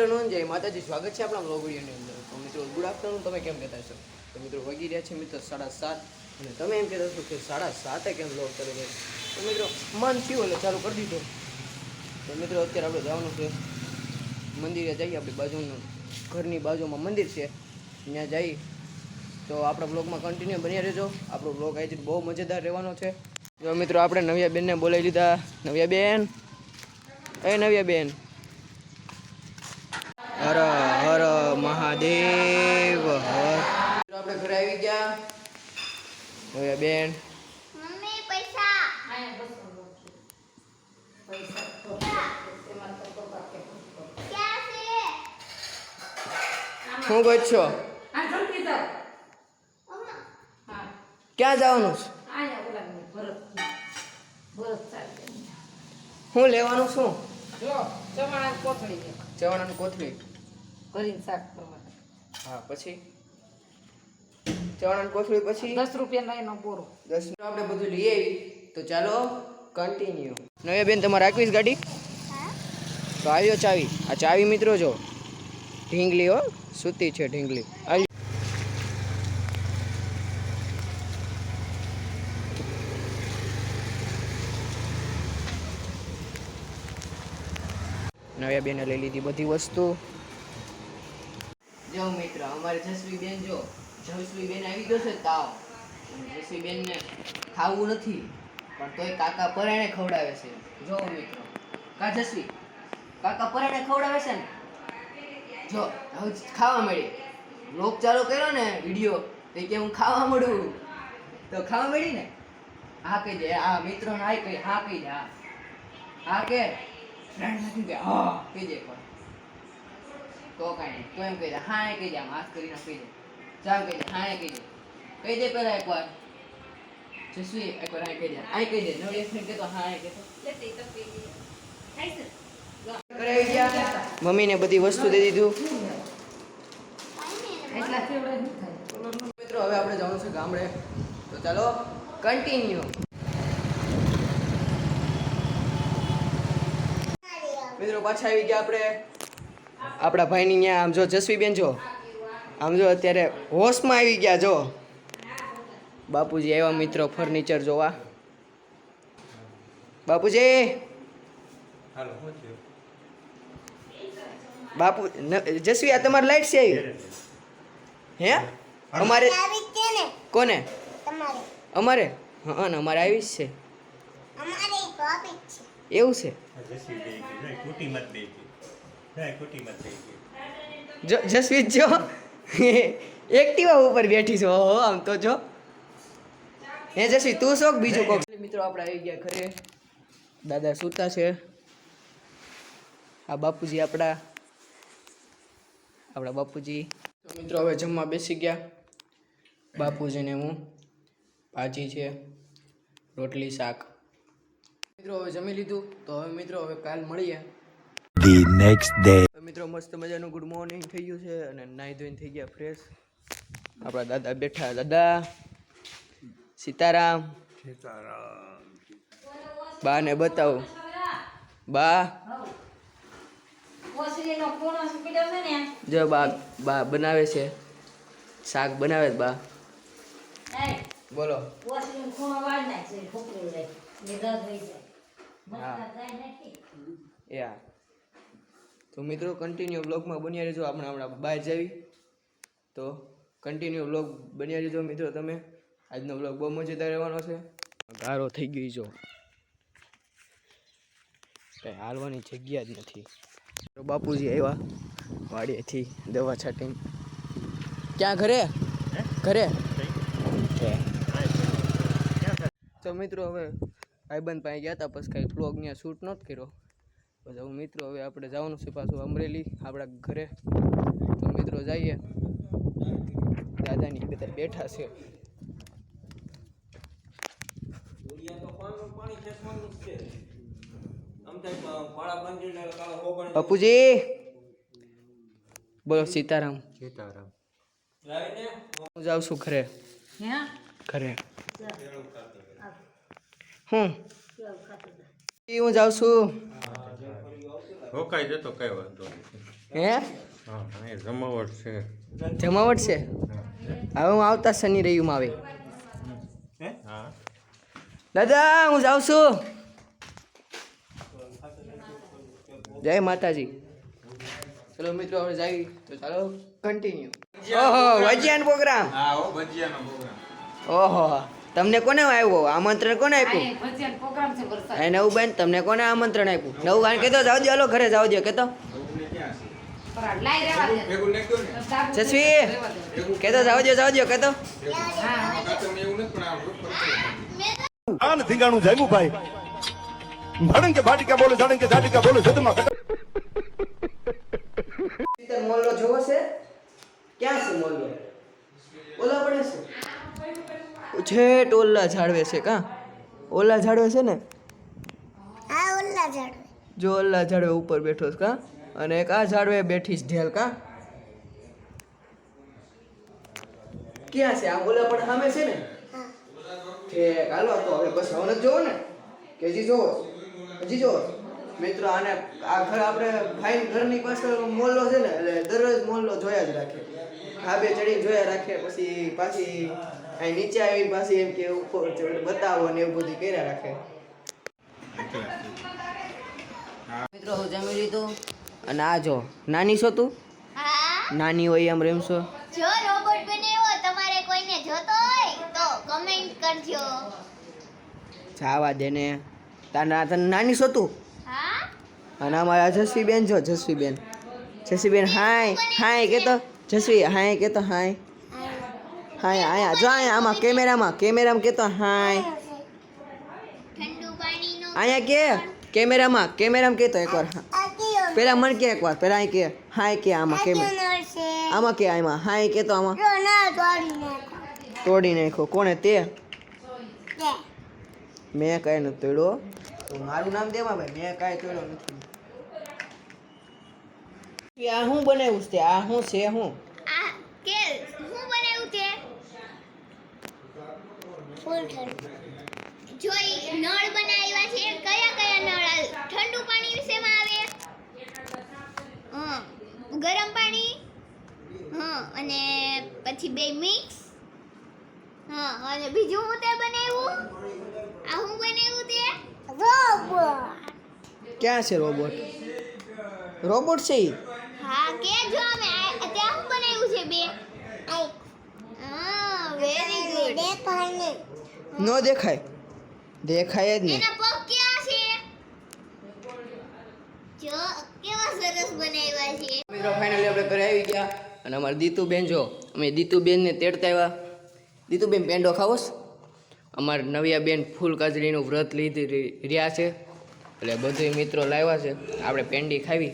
Afternoon જય માતાજી. સ્વાગત છે આપણા બ્લોગ વિડીયોની અંદર. તો મિત્રો ગુડ આફ્ટરનૂન તમે કેમ કહેતા છો? તો મિત્રો, વાગી રહ્યા છે મિત્રો સાડા સાત. અને તમે એમ કહેતા છો કે સાડા સાતે કેમ બ્લોગ કરે છે? તો મિત્રો, મન થયું એટલે ચાલુ કરી દીધો. તો મિત્રો, અત્યારે આપણે જવાનું છે મંદિરે જઈએ. આપણી બાજુનું ઘરની બાજુમાં મંદિર છે. ત્યાં જઈ. તો આપણા બ્લોગમાં કન્ટિન્યુ બન્યા રહેજો. આપણો બ્લોગ આજે બહુ મજેદાર રહેવાનો છે. જો મિત્રો, આપણે નવ્યા બેનને બોલાવી લીધા. નવ્યા બેન એ નવ્યા બેન હર હર મહાદેવ. આપણે ઘરે આવી ગયા. નવ્યા બેન. મમ્મી પૈસા. શું કહો? છો? હા, ક્યાં જવાનું છે. શું લેવાનું શું જો, ચવાણાની કોથળી છે. ચવાણાની કોથળી. ભરીને શાક કરવા. હા પછી? ચવાણાની કોથળી પછી? દસ રૂપિયાનો એનો બોરો દસ આપણે બધું લઈ આવી. તો ચાલો કન્ટિન્યુ નવ્યા બેન તમારે રાખવીશ ગાડી? તો આવ્યો ચાવી. આ ચાવી મિત્રો જો ઢીંગલી હો સૂતી છે ઢીંગલી. નવ્યા બેને લઈ લીધી બધી વસ્તુ. જો મિત્ર. અમારે જસવીબેન જો, જસવીબેન આવી ગયો છે તાવ. જસવીબેનને ખાવું નથી. પણ તોય કાકા પરાણે ખવડાવે છે. જો મિત્રો. કા જસવી? કાકા પરાણે ખવડાવે છે ને? જો, હવે ખાવા મળી. લોક ચાલુ કર્યો ને વીડિયો, તે કે હું ખાવા મળું. તો ખાવા મળી ને? હા કહી દે. આ મિત્રો ને આ કહી, હા કહી દે, હા. હા કે? ફ્રેન્ડ નથી કે હા, કહી દે પણ. તો કાંઈ નહીં તો એમ કહી દે હા એ કહી દે આમ હાથ કરીને કહી દે. ચાલ કહી દે હા એ કહી દે. કહી દે પહેલા એકવાર. જસવી એકવાર હા કહી દે. આ કહી દે. નવી ફ્રેન્ડ કહેતો હા એ કહેતો મમ્મી ને મમ્મીને બધી વસ્તુ દે દીધું. મિત્રો હવે આપણે જવાનું છે ગામડે. તો ચાલો કન્ટિન્યુ મિત્રો પાછા આવી ગયા આપણે. આપણા ભાઈની ત્યાં આમ જો જસવીબેન જો. આમ જો અત્યારે હોશમાં આવી ગયા જો. બાપુજી આવ્યા મિત્રો ફર્નિચર જોવા. બાપુજી! બાપુ જસવી આ તમારી લાઈટ છે આવી? હે? અમારે આવી છે ને. કોને? તમારે. અમારે? હા ને અમારે આવી જ છે. અમારે ટોપિક છે. એવું છે? જસવીત જો એક્ટિવા ઉપર બેઠી છો. આમ તો જો. હે જસવી તું શોખ બીજું કોક? મિત્રો આપણે આવી ગયા ઘરે. દાદા સૂતા છે. આ બાપુજી આપણા આપણા બાપુજી. તો મિત્રો હવે જમવા બેસી ગયા. બાપુજીને હું. ભાજી છે રોટલી શાક. મિત્રો હવે જમી લીધું. તો હવે મિત્રો હવે કાલ મળીએ. The નેક્સ્ટ ડે મિત્રો, મસ્ત મજાનું ગુડ મોર્નિંગ થઈ ગયું છે અને નાઈ ધોઈને થઈ ગયા ફ્રેશ આપણા દાદા બેઠા દાદા. સીતારામ. બા ને બતાવો. બા. જો બા બા બનાવે છે. શાક બનાવે બા. બોલો. યા તો મિત્રો કન્ટિન્યુ બ્લોગમાં બન્યા રહેજો. આપણે હમણાં બહાર જાવી. તો કન્ટિન્યુ બ્લોગ બન્યા રહેજો મિત્રો તમે. આજનો બ્લોગ બહુ મજેદાર રહેવાનો છે. ગારો થઈ ગઈ જો. કંઈ હાલવાની જગ્યા જ નથી. તો બાપુજી આવ્યા વાડીએથી દવા છાંટીને. ક્યાં ઘરે? ઘરે? તો મિત્રો હવે ભાઈબંધ પાસે ગયા હતા પછી કાંઈ બ્લોગ ત્યાં શૂટ નહોતો કર્યો. પછી હું મિત્રો હવે આપણે જવાનું છે પાછું અમરેલી આપણા ઘરે. તો મિત્રો જઈએ. દાદાની બધા બેઠા છે. બાપુજી! બોલો સીતારામ. સીતારામ હું જાઉં છું ઘરે. ઘરે. હું? હું જાઉં છું. રોકાઈ જતો કઈ વાંધો હે? જમાવટ છે. જમાવટ છે? હવે હું આવતા શનિ રવિમાં આવે હા? દાદા હું જાઉં છું. જય માતાજી. ચલો મિત્રો હવે જાવી તો ચાલો. કન્ટિન્યુ ઓહો વૈજ્ઞાન પ્રોગ્રામ હા હો ભજીયાનો પ્રોગ્રામ ઓહો. તમને કોને આવ્યો આમંત્રણ કોને આપ્યું ભજીયાનો પ્રોગ્રામ છે વરસાદ. એ નવું બેન તમને કોને આમંત્રણ આપ્યું નવું ગાન કહેતો જાવ દો હાલો ઘરે જાવ દો કહેતો. જસવી કહેતો જાવ દો. જાવ દો. કહેતો. આન જામ્યું ભાઈ. ભાડંગ કે ભાટિકા બોલે જાડંગ કે જાટિકા બોલે જતમાં મોલ્લો જોવો છે? ક્યાં છે મોલ્લો? ઓલા પડે છે. છેટ ઓલા ઝાડવે છે કા? ઓલા ઝાડવે છે ને? હા ઓલા ઝાડવે. જો ઓલા ઝાડવે ઉપર બેઠો છે કા? અને એક આ ઝાડવે બેઠી છે ઢેલ કા? ક્યાં છે? આ ઓલા પણ સામે છે ને? ઠીક હાલો તો હવે બસ હવે જોવો ને? કે હજી જોવો? હજી જોવો? મિત્રો આને આ ઘર આપણે ભાઈ ઘરની પાછળ મોલ્લો છે ને એટલે દરરોજ મોલ્લો જોયા જ રાખે. ખાબે ચડી જોયા રાખે પછી પાછી અહીં નીચે આવીને પાછી એમ કે ઉપર બતાવો ને એવું બધું કર્યા રાખે. મિત્રો હું જમી લીધું. અને આ જો નાની છો તું? નાની હોય એમ રમશો જો રોબોટ બનાવ્યો તમારે કોઈને જોતો હોય તો કમેન્ટ કરજો. જાવા દે ને. તારા તને નાની છો તું? અને અમારા જસવીબેન જો જસવી બેન જસવી બેન હાય હાય કેતો. જસવી હાય કેતો હાય. હાય આયા જો આયા આમાં કેમેરામાં કેમેરામાં કેતો હાય. આયા કે, કેમેરામાં કેમેરામાં કેતો એકવાર, હા. પેલા મન કે એકવાર, પેલા અહીં કે, હાય કે આમાં કેમેરા આમાં કે આમાં, હાય કેતો આમાં. તોડી નાખો કોણે તે? મેં કાંઈ નથી તોડ્યો. મારું નામ દેવા ભાઈ, મેં કાંઈ તોડ્યો નથી. આ શું બનાવ્યું છે? આ શું છે શું આ કે હું બનાવ્યું તે ફૂલ ઠંડુ જો નળ બનાવ્યા છે કયા કયા નળ? ઠંડુ પાણી વિશેમાં આવે? ગરમ પાણી? હા. અને પછી બે મિક્સ? હા. અને બીજું હું તે બનાવ્યું? આ હું બનાવ્યું તે? રોબોટ. ક્યાં છે રોબોટ? રોબોટ છે હા કે જો અમે ત્યાં હું બનાવ્યું છે બે? હા વેરી ગુડ બે ને નો દેખાય. દેખાય જ નહીં. એના પગ ક્યાં છે? જો કેવા સરસ બનાવ્યા છે. મિત્રો ફાઇનલી આપણે ઘરે આવી ગયા. અને અમારે દીતુબેન જો અમે દીતુબેનને તેડતા આવ્યા દીતુબેન પેંડો ખાવોસ અમારે નવિયા બેન ફૂલ કાજરીનું વ્રત લીધી રહ્યા છે. એટલે બધું મિત્રો લાવ્યા છે. આપણે પેંડી ખાવી.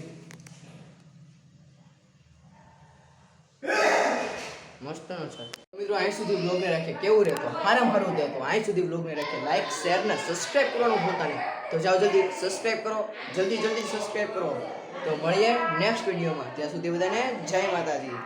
મસ્ત છે. મિત્રો અહીં સુધી બ્લોગને રાખે કેવું રહેતો? હારામ હારું દેતો અહીં સુધી બ્લોગને રાખે લાઈક શેર ને સબસ્ક્રાઇબ કરવાનું ભૂલતા નહીં. તો જાઓ જલ્દી સબસ્ક્રાઇબ કરો. જલ્દી જલ્દી સબસ્ક્રાઇબ કરો. તો મળીએ નેક્સ્ટ વિડીયોમાં ત્યાં સુધી બધાને જય માતાજી.